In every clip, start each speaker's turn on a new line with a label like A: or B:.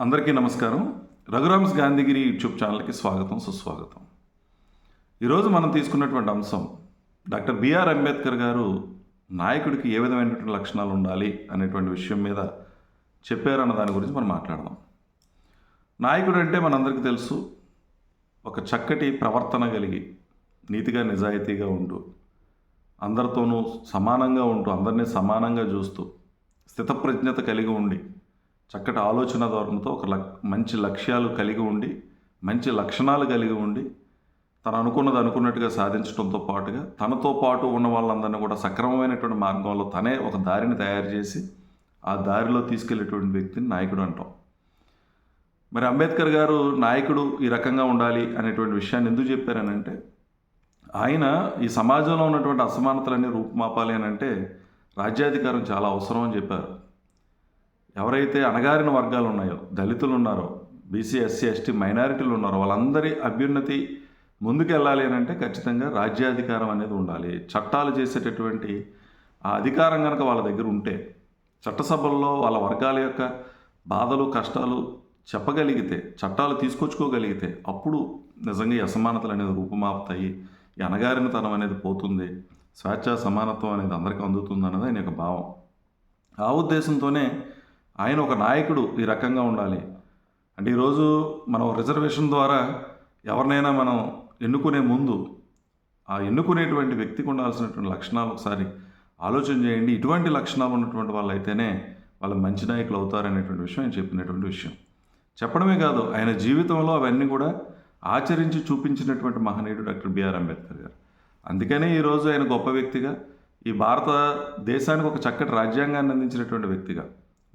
A: అందరికీ నమస్కారం. రఘురామ్స్ గాంధీగిరి యూట్యూబ్ ఛానల్కి స్వాగతం సుస్వాగతం. ఈరోజు మనం తీసుకున్నటువంటి అంశం డాక్టర్ బిఆర్ అంబేద్కర్ గారు నాయకుడికి ఏ విధమైనటువంటి లక్షణాలు ఉండాలి అనేటువంటి విషయం మీద చెప్పారన్న దాని గురించి మనం మాట్లాడదాం. నాయకుడు అంటే మనందరికీ తెలుసు ఒక చక్కటి ప్రవర్తన కలిగి నీతిగా నిజాయితీగా ఉంటూ అందరితోనూ సమానంగా ఉంటూ అందరినీ సమానంగా చూస్తూ స్థితప్రజ్ఞత కలిగి ఉండి చక్కటి ఆలోచన ధోరణితో ఒక లక్ మంచి లక్ష్యాలు కలిగి ఉండి మంచి లక్షణాలు కలిగి ఉండి తను అనుకున్నది అనుకున్నట్టుగా సాధించడంతో పాటుగా తనతో పాటు ఉన్న వాళ్ళందరినీ కూడా సక్రమమైనటువంటి మార్గంలో తనే ఒక దారిని తయారు చేసి ఆ దారిలో తీసుకెళ్ళేటువంటి వ్యక్తిని నాయకుడు అంటాం. మరి అంబేద్కర్ గారు నాయకుడు ఈ రకంగా ఉండాలి అనేటువంటి విషయాన్ని ఎందుకు చెప్పారనంటే ఆయన ఈ సమాజంలో ఉన్నటువంటి అసమానతలన్నీ రూపుమాపాలి అని అంటే రాజ్యాధికారం చాలా అవసరం అని చెప్పారు. ఎవరైతే అణగారిన వర్గాలు ఉన్నాయో దళితులు ఉన్నారో బీసీ ఎస్సీ ఎస్టీ మైనారిటీలు ఉన్నారో వాళ్ళందరి అభ్యున్నతి ముందుకెళ్ళాలి అని అంటే ఖచ్చితంగా రాజ్యాధికారం అనేది ఉండాలి. చట్టాలు చేసేటటువంటి ఆ అధికారం కనుక వాళ్ళ దగ్గర ఉంటే చట్టసభల్లో వాళ్ళ వర్గాల యొక్క బాధలు కష్టాలు చెప్పగలిగితే చట్టాలు తీసుకొచ్చుకోగలిగితే అప్పుడు నిజంగా ఈ అసమానతలు అనేది రూపుమాపుతాయి. ఈ అణగారినతనం అనేది పోతుంది. స్వేచ్ఛ సమానత్వం అనేది అందరికీ అందుతుంది అన్నది ఆయన యొక్క భావం. ఆ ఉద్దేశంతోనే ఆయన ఒక నాయకుడు ఈ రకంగా ఉండాలి. అంటే ఈరోజు మనం రిజర్వేషన్ ద్వారా ఎవరినైనా మనం ఎన్నుకునే ముందు ఆ ఎన్నుకునేటువంటి వ్యక్తికి ఉండాల్సినటువంటి లక్షణాలు ఒకసారి ఆలోచన చేయండి. ఇటువంటి లక్షణాలు ఉన్నటువంటి వాళ్ళు అయితేనే వాళ్ళు మంచి నాయకులు అవుతారనేటువంటి విషయం ఆయన చెప్పినటువంటి విషయం. చెప్పడమే కాదు ఆయన జీవితంలో అవన్నీ కూడా ఆచరించి చూపించినటువంటి మహనీయుడు డాక్టర్ బిఆర్ అంబేద్కర్ గారు. అందుకనే ఈరోజు ఆయన గొప్ప వ్యక్తిగా ఈ భారతదేశానికి ఒక చక్కటి రాజ్యాంగాన్ని అందించినటువంటి వ్యక్తిగా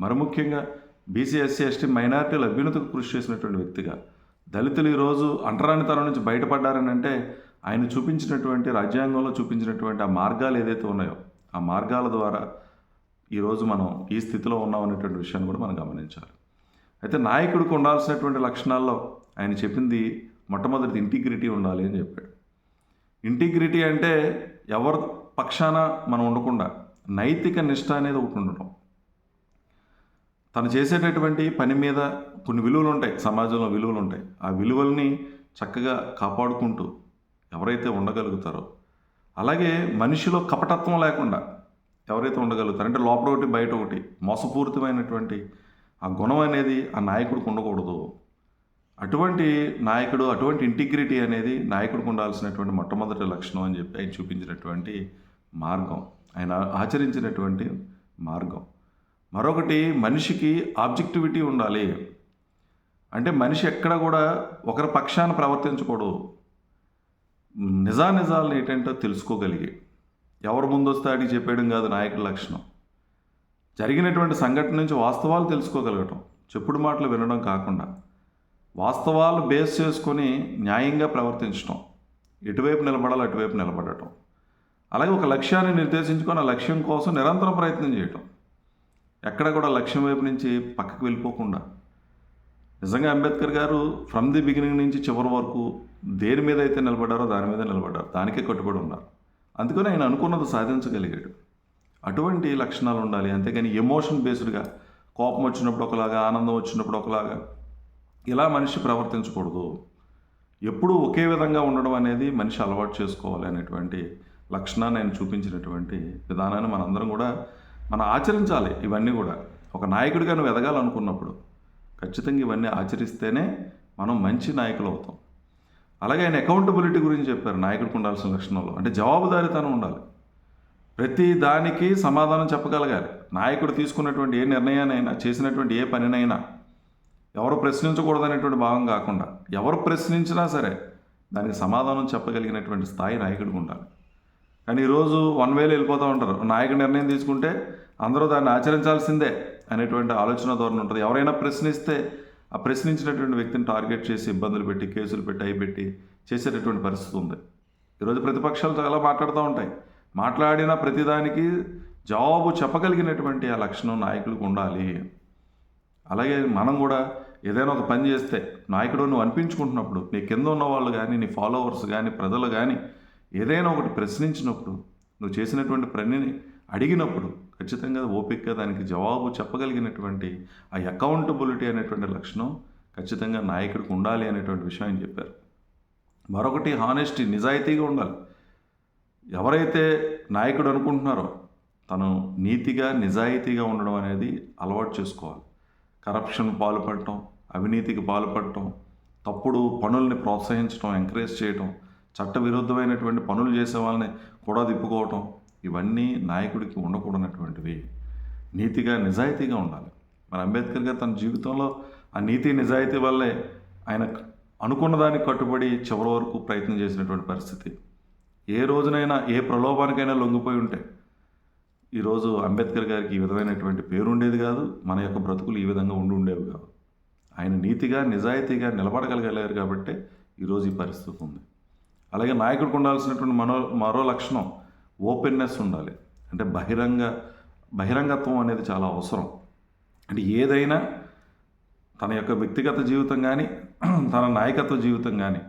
A: మరి ముఖ్యంగా బీసీ ఎస్సీ ఎస్టీ మైనారిటీల అభ్యున్నతకు కృషి చేసినటువంటి వ్యక్తిగా దళితులు ఈరోజు అంటరానితనం నుంచి బయటపడ్డారని అంటే ఆయన చూపించినటువంటి రాజ్యాంగంలో చూపించినటువంటి ఆ మార్గాలు ఏదైతే ఉన్నాయో ఆ మార్గాల ద్వారా ఈరోజు మనం ఈ స్థితిలో ఉన్నాం అనేటువంటి విషయాన్ని కూడా మనం గమనించాలి. అయితే నాయకుడికి ఉండాల్సినటువంటి లక్షణాల్లో ఆయన చెప్పింది మొట్టమొదటిది ఇంటిగ్రిటీ ఉండాలి అని చెప్పాడు. ఇంటిగ్రిటీ అంటే ఎవరి పక్షాన మనం ఉండకుండా నైతిక నిష్ట అనేది ఒకటి ఉండటం. తను చేసేటటువంటి పని మీద కొన్ని విలువలు ఉంటాయి సమాజంలో విలువలు ఉంటాయి ఆ విలువల్ని చక్కగా కాపాడుకుంటూ ఎవరైతే ఉండగలుగుతారో అలాగే మనిషిలో కపటత్వం లేకుండా ఎవరైతే ఉండగలుగుతారు అంటే లోపల ఒకటి బయట ఒకటి మోసపూరితమైనటువంటి ఆ గుణం అనేది ఆ నాయకుడికి ఉండకూడదు. అటువంటి నాయకుడు అటువంటి ఇంటిగ్రిటీ అనేది నాయకుడికి ఉండాల్సినటువంటి మొట్టమొదటి లక్షణం అని చెప్పి ఆయన చూపించినటువంటి మార్గం. ఆయన ఆచరించినటువంటి మార్గం. మరొకటి మనిషికి ఆబ్జెక్టివిటీ ఉండాలి. అంటే మనిషి ఎక్కడ కూడా ఒకరి పక్షాన ప్రవర్తించకూడదు. నిజానిజాలను ఏంటంటో తెలుసుకోగలిగి. ఎవరు ముందొస్తే అడిగి చెప్పేయడం కాదు నాయకుడి లక్షణం. జరిగినటువంటి సంఘటన నుంచి వాస్తవాలు తెలుసుకోగలగటం. చెప్పుడు మాటలు వినడం కాకుండా. వాస్తవాలు బేస్ చేసుకొని న్యాయంగా ప్రవర్తించడం ఎటువైపు నిలబడాలో అటువైపు నిలబడటం. అలాగే ఒక లక్ష్యాన్ని నిర్దేశించుకొని ఆ లక్ష్యం కోసం నిరంతరం ప్రయత్నం చేయటం. ఎక్కడ కూడా లక్ష్యం వైపు నుంచి పక్కకు వెళ్ళిపోకుండా. నిజంగా అంబేద్కర్ గారు ఫ్రమ్ ది బిగినింగ్ నుంచి చివరి వరకు దేని మీద అయితే నిలబడ్డారో దాని మీద నిలబడ్డారు. దానికే కట్టుబడి ఉన్నారు. అందుకని ఆయన అనుకున్నది సాధించగలిగాడు. అటువంటి లక్షణాలు ఉండాలి. అంతేగాని ఎమోషన్ బేస్డ్గా కోపం వచ్చినప్పుడు ఒకలాగా ఆనందం వచ్చినప్పుడు ఒకలాగా ఇలా మనిషి ప్రవర్తించకూడదు. ఎప్పుడూ ఒకే విధంగా ఉండడం అనేది మనిషి అలవాటు చేసుకోవాలి అనేటువంటి లక్షణాన్ని ఆయన చూపించినటువంటి విధానాన్ని మనందరం కూడా మనం ఆచరించాలి ఇవన్నీ కూడా. ఒక నాయకుడిగా నువ్వు ఎదగాలనుకున్నప్పుడు ఖచ్చితంగా ఇవన్నీ ఆచరిస్తేనే మనం మంచి నాయకులు అవుతాం. అలాగే ఆయన అకౌంటబిలిటీ గురించి చెప్పారు నాయకుడికి ఉండాల్సిన లక్షణంలో. అంటే జవాబుదారితనం ఉండాలి. ప్రతి దానికి సమాధానం చెప్పగలగాలి. నాయకుడు తీసుకున్నటువంటి ఏ నిర్ణయానైనా చేసినటువంటి ఏ పనినైనా ఎవరు ప్రశ్నించకూడదనేటువంటి భావం కాకుండా ఎవరు ప్రశ్నించినా సరే దానికి సమాధానం చెప్పగలిగినటువంటి స్థాయి నాయకుడికి ఉండాలి. కానీ ఈరోజు వన్ వేలు వెళ్ళిపోతూ ఉంటారు. నాయకుడు నిర్ణయం తీసుకుంటే అందరూ దాన్ని ఆచరించాల్సిందే అనేటువంటి ఆలోచన ధోరణి ఉంటుంది. ఎవరైనా ప్రశ్నిస్తే ఆ ప్రశ్నించినటువంటి వ్యక్తిని టార్గెట్ చేసి ఇబ్బందులు పెట్టి కేసులు పెట్టి అవి పెట్టి చేసేటటువంటి పరిస్థితి ఉంది. ఈరోజు ప్రతిపక్షాలు చాలా మాట్లాడుతూ ఉంటాయి. మాట్లాడిన ప్రతిదానికి జవాబు చెప్పగలిగినటువంటి ఆ లక్షణం నాయకులకు ఉండాలి. అలాగే మనం కూడా ఏదైనా ఒక పని చేస్తే నాయకుడు నువ్వు అనిపించుకుంటున్నప్పుడు నీ కింద ఉన్న వాళ్ళు కానీ నీ ఫాలోవర్స్ కానీ ప్రజలు కానీ ఏదైనా ఒకటి ప్రశ్నించినప్పుడు నువ్వు చేసినటువంటి పనిని అడిగినప్పుడు ఖచ్చితంగా ఓపికగా దానికి జవాబు చెప్పగలిగినటువంటి ఆ అకౌంటబిలిటీ అనేటువంటి లక్షణం ఖచ్చితంగా నాయకుడికి ఉండాలి అనేటువంటి విషయం ఆయన చెప్పారు. మరొకటి హానెస్టీ నిజాయితీగా ఉండాలి. ఎవరైతే నాయకుడు అనుకుంటున్నారో తను నీతిగా నిజాయితీగా ఉండడం అనేది అలవాటు చేసుకోవాలి. కరప్షన్ పాల్పడటం అవినీతికి పాల్పడటం తప్పుడు పనుల్ని ప్రోత్సహించడం ఎంకరేజ్ చేయడం చట్టవిరుద్ధమైనటువంటి పనులు చేసే వాళ్ళని కూడా తిప్పుకోవటం ఇవన్నీ నాయకుడికి ఉండకూడనటువంటివి. నీతిగా నిజాయితీగా ఉండాలి. మరి అంబేద్కర్ గారు తన జీవితంలో ఆ నీతి నిజాయితీ వల్లే ఆయన అనుకున్న దానికి కట్టుబడి చివరి వరకు ప్రయత్నం చేసినటువంటి పరిస్థితి. ఏ రోజునైనా ఏ ప్రలోభానికైనా లొంగిపోయి ఉంటే ఈరోజు అంబేద్కర్ గారికి ఈ విధమైనటువంటి పేరు ఉండేది కాదు మన యొక్క బ్రతుకులు ఈ విధంగా ఉండి ఉండేవి కాదు ఆయన నీతిగా నిజాయితీగా నిలబడగలిగారు కాబట్టి ఈరోజు ఈ పరిస్థితి ఉంది. అలాగే నాయకుడికి ఉండాల్సినటువంటి మనో మరో లక్షణం ఓపెన్నెస్ ఉండాలి. అంటే బహిరంగ బహిరంగత్వం అనేది చాలా అవసరం. అంటే ఏదైనా తన యొక్క వ్యక్తిగత జీవితం కానీ తన నాయకత్వ జీవితం కానీ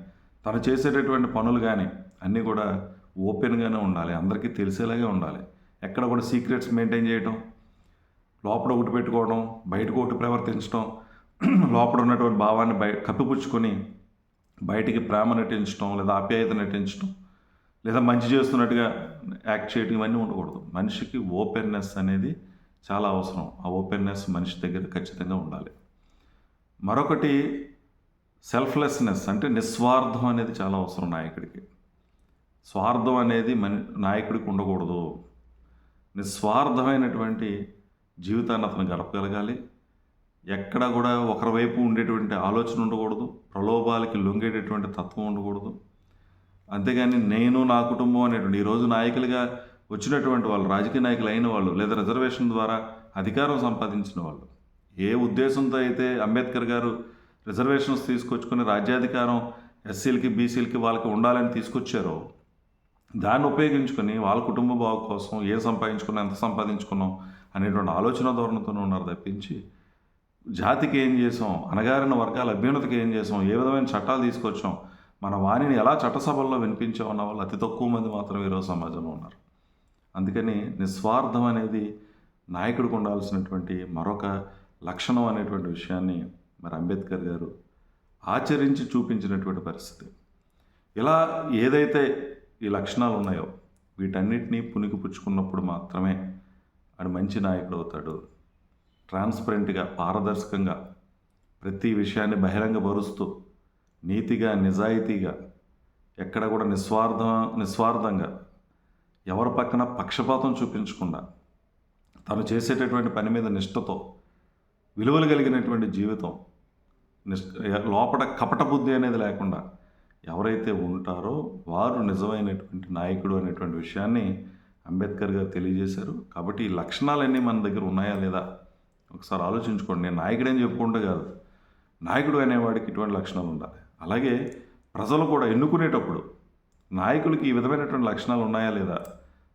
A: తను చేసేటటువంటి పనులు కానీ అన్నీ కూడా ఓపెన్గానే ఉండాలి. అందరికీ తెలిసేలాగే ఉండాలి. ఎక్కడ కూడా సీక్రెట్స్ మెయింటైన్ చేయటం లోపల ఒకటి పెట్టుకోవడం బయటకు ఒకటి ప్రవర్తించడం లోపల ఉన్నటువంటి భావాన్ని బయ కప్పిపుచ్చుకొని బయటికి ప్రేమ నటించడం లేదా ఆప్యాయత నటించడం లేదా మంచి చేస్తున్నట్టుగా యాక్ట్ చేయడం ఇవన్నీ ఉండకూడదు. మనిషికి ఓపెన్నెస్ అనేది చాలా అవసరం. ఆ ఓపెన్నెస్ మనిషి దగ్గర ఖచ్చితంగా ఉండాలి. మరొకటి సెల్ఫ్లెస్నెస్ అంటే నిస్వార్థం అనేది చాలా అవసరం నాయకుడికి. స్వార్థం అనేది మన నాయకుడికి ఉండకూడదు. నిస్వార్థమైనటువంటి జీవితాన్ని అతను గడపగలగాలి. ఎక్కడ కూడా ఒకరి వైపు ఉండేటువంటి ఆలోచన ఉండకూడదు ప్రలోభాలకి లొంగేటటువంటి తత్వం ఉండకూడదు. అంతేగాని నేను నా కుటుంబం అనేటువంటి ఈరోజు నాయకులుగా వచ్చినటువంటి వాళ్ళు రాజకీయ నాయకులు అయిన వాళ్ళు లేదా రిజర్వేషన్ ద్వారా అధికారం సంపాదించిన వాళ్ళు ఏ ఉద్దేశంతో అయితే అంబేద్కర్ గారు రిజర్వేషన్స్ తీసుకొచ్చుకొని రాజ్యాధికారం ఎస్సీలకి బీసీలకి వాళ్ళకి ఉండాలని తీసుకొచ్చారో దాన్ని ఉపయోగించుకొని వాళ్ళ కుటుంబ బాగు కోసం ఏం సంపాదించుకున్నాం ఎంత సంపాదించుకున్నాం అనేటువంటి ఆలోచన ధోరణితోనే ఉన్నారు తప్పించి జాతికి ఏం చేసాం అనగారిన వర్గాల అభ్యున్నతికి ఏం చేసాం ఏ విధమైన చట్టాలు తీసుకొచ్చాం మన వాణిని ఎలా చట్టసభల్లో వినిపించామన్న వాళ్ళు అతి తక్కువ మంది మాత్రమే ఈరోజు సమాజంలో ఉన్నారు. అందుకని నిస్వార్థం అనేది నాయకుడికి ఉండాల్సినటువంటి మరొక లక్షణం అనేటువంటి విషయాన్ని మరి అంబేద్కర్ గారు ఆచరించి చూపించినటువంటి పరిస్థితి. ఇలా ఏదైతే ఈ లక్షణాలు ఉన్నాయో వీటన్నిటినీ పునికి పుచ్చుకున్నప్పుడు మాత్రమే ఆడు మంచి నాయకుడు అవుతాడు. ట్రాన్స్పరెంట్గా పారదర్శకంగా ప్రతి విషయాన్ని బహిరంగపరుస్తూ నీతిగా నిజాయితీగా ఎక్కడ కూడా నిస్వార్థ నిస్వార్థంగా ఎవరి పక్కన పక్షపాతం చూపించకుండా తను చేసేటటువంటి పని మీద నిష్టతో విలువలు కలిగినటువంటి జీవితం నిష్ లోపల కపట బుద్ధి అనేది లేకుండా ఎవరైతే ఉంటారో వారు నిజమైనటువంటి నాయకుడు అనేటువంటి విషయాన్ని అంబేద్కర్ గారు తెలియజేశారు. కాబట్టి ఈ లక్షణాలన్నీ మన దగ్గర ఉన్నాయా లేదా ఒకసారి ఆలోచించుకోండి నేను నాయకుడని చెప్పుకుంటే కాదు. నాయకుడు అనేవాడికి ఇటువంటి లక్షణాలు ఉండాలి. అలాగే ప్రజలు కూడా ఎన్నుకునేటప్పుడు నాయకులకి ఈ విధమైనటువంటి లక్షణాలు ఉన్నాయా లేదా?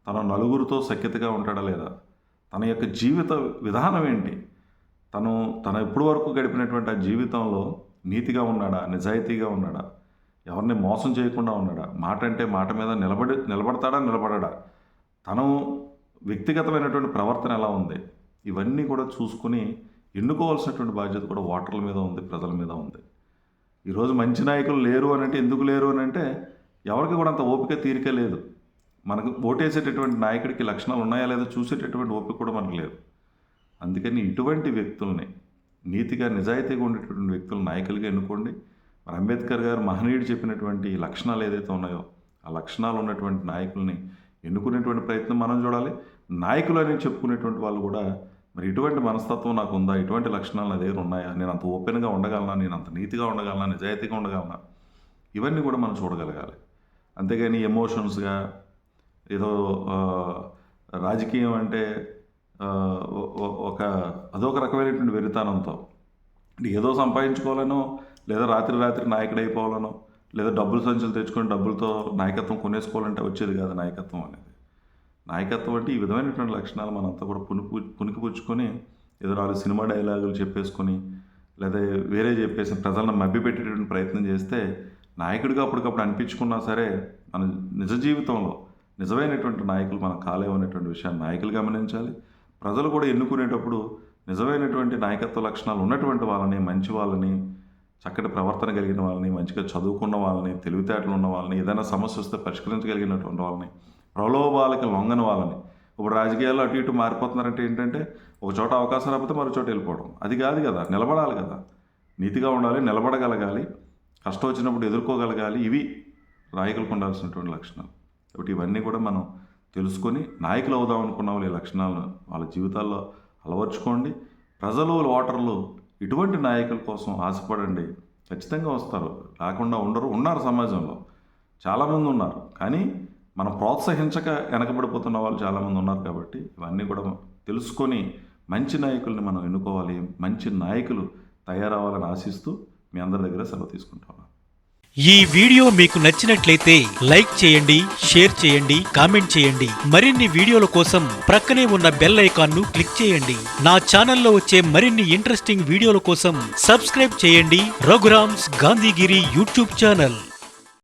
A: తన నలుగురితో సఖ్యతగా ఉంటాడా లేదా? తన యొక్క జీవిత విధానం ఏంటి? తను తన ఇప్పటి వరకు గడిపినటువంటి ఆ జీవితంలో నీతిగా ఉన్నాడా నిజాయితీగా ఉన్నాడా? ఎవరిని మోసం చేయకుండా ఉన్నాడా? మాట అంటే మాట మీద నిలబడి నిలబడతాడా నిలబడడా? తను వ్యక్తిగతమైనటువంటి ప్రవర్తన ఎలా ఉంది? ఇవన్నీ కూడా చూసుకుని ఎన్నుకోవాల్సినటువంటి బాధ్యత కూడా ఓటర్ల మీద ఉంది ప్రజల మీద ఉంది. ఈరోజు మంచి నాయకులు లేరు అని అంటే ఎందుకు లేరు అని అంటే ఎవరికి కూడా అంత ఓపిక తీరిక లేదు. మనకు ఓటేసేటటువంటి నాయకుడికి లక్షణాలు ఉన్నాయా లేదా చూసేటటువంటి ఓపిక కూడా మనకు లేదు. అందుకని ఇటువంటి వ్యక్తుల్ని నీతిగా నిజాయితీగా ఉండేటటువంటి వ్యక్తులు నాయకులుగా ఎన్నుకోండి. మరి అంబేద్కర్ గారు మహనీయుడు చెప్పినటువంటి లక్షణాలు ఏదైతే ఉన్నాయో ఆ లక్షణాలు ఉన్నటువంటి నాయకుల్ని ఎన్నుకునేటువంటి ప్రయత్నం మనం చూడాలి. నాయకులు అని చెప్పుకునేటువంటి వాళ్ళు కూడా మరి ఇటువంటి మనస్తత్వం నాకు ఉందా? ఇటువంటి లక్షణాలు నా దగ్గర ఉన్నాయా? నేను అంత ఓపెన్గా ఉండగలనా? నేను అంత నీతిగా ఉండగలనా? నిజాయితీగా ఉండగలనా? ఇవన్నీ కూడా మనం చూడగలగాలి. అంతేగాని ఎమోషన్స్గా ఏదో రాజకీయం అంటే ఒక అదొక రకమైనటువంటి వెరితానంతో ఏదో సంపాదించుకోవాలనో లేదా రాత్రి రాత్రి నాయకుడు అయిపోవాలనో లేదా డబ్బులు సంచులు తెచ్చుకొని డబ్బులతో నాయకత్వం కొనేసుకోవాలంటే వచ్చేది కాదు నాయకత్వం అనేది. నాయకత్వం అంటే ఈ విధమైనటువంటి లక్షణాలు మనంతా కూడా పునుకు పునికిపుచ్చుకొని ఏదో నాలుగు సినిమా డైలాగులు చెప్పేసుకొని లేదా వేరే చెప్పేసి ప్రజలను మభ్యపెట్టేటువంటి ప్రయత్నం చేస్తే నాయకుడిగా అప్పటికప్పుడు అనిపించుకున్నా సరే మన నిజ జీవితంలో నిజమైనటువంటి నాయకులు మన కాలేవనేటువంటి విషయాన్ని నాయకులు గమనించాలి. ప్రజలు కూడా ఎన్నుకునేటప్పుడు నిజమైనటువంటి నాయకత్వ లక్షణాలు ఉన్నటువంటి వాళ్ళని మంచి వాళ్ళని చక్కటి ప్రవర్తన కలిగిన వాళ్ళని మంచిగా చదువుకున్న వాళ్ళని తెలివితేటలు ఉన్న వాళ్ళని ఏదైనా సమస్య వస్తే పరిష్కరించగలిగినటువంటి వాళ్ళని ప్రలోభాలకి లొంగని వాళ్ళని. ఇప్పుడు రాజకీయాల్లో అటు ఇటు మారిపోతున్నారంటే ఏంటంటే ఒక చోట అవకాశం రాకపోతే మరో చోట వెళ్ళిపోవడం. అది కాదు కదా నిలబడాలి కదా. నీతిగా ఉండాలి నిలబడగలగాలి కష్టం వచ్చినప్పుడు ఎదుర్కోగలగాలి. ఇవి నాయకులకు ఉండాల్సినటువంటి లక్షణాలు. కాబట్టి ఇవన్నీ కూడా మనం తెలుసుకొని నాయకులు అవుదాం అనుకున్న వాళ్ళు ఈ లక్షణాలను వాళ్ళ జీవితాల్లో అలవర్చుకోండి. ప్రజలు ఓటర్లు ఇటువంటి నాయకుల కోసం ఆశపడండి. ఖచ్చితంగా వస్తారు. రాకుండా ఉండరు. ఉన్నారు సమాజంలో. చాలామంది ఉన్నారు. కానీ మనం ప్రోత్సహించక వెనకబడిపోతున్న వాళ్ళు చాలామంది ఉన్నారు కాబట్టి ఇవన్నీ కూడా తెలుసుకొని మంచి నాయకుల్ని మనం ఎన్నుకోవాలి మంచి నాయకులు తయారవ్వాలని ఆశిస్తూ మీ అందరి దగ్గర సెలవు తీసుకుంటాను
B: ఈ వీడియో మీకు నచ్చినట్లయితే లైక్ చేయండి షేర్ చేయండి కామెంట్ చేయండి. మరిన్ని వీడియోల కోసం ప్రక్కనే ఉన్న బెల్ ఐకాన్ను క్లిక్ చేయండి. నా ఛానల్లో వచ్చే మరిన్ని ఇంట్రెస్టింగ్ వీడియోల కోసం సబ్స్క్రైబ్ చేయండి. Raghuram's Gandhigiri YouTube channel.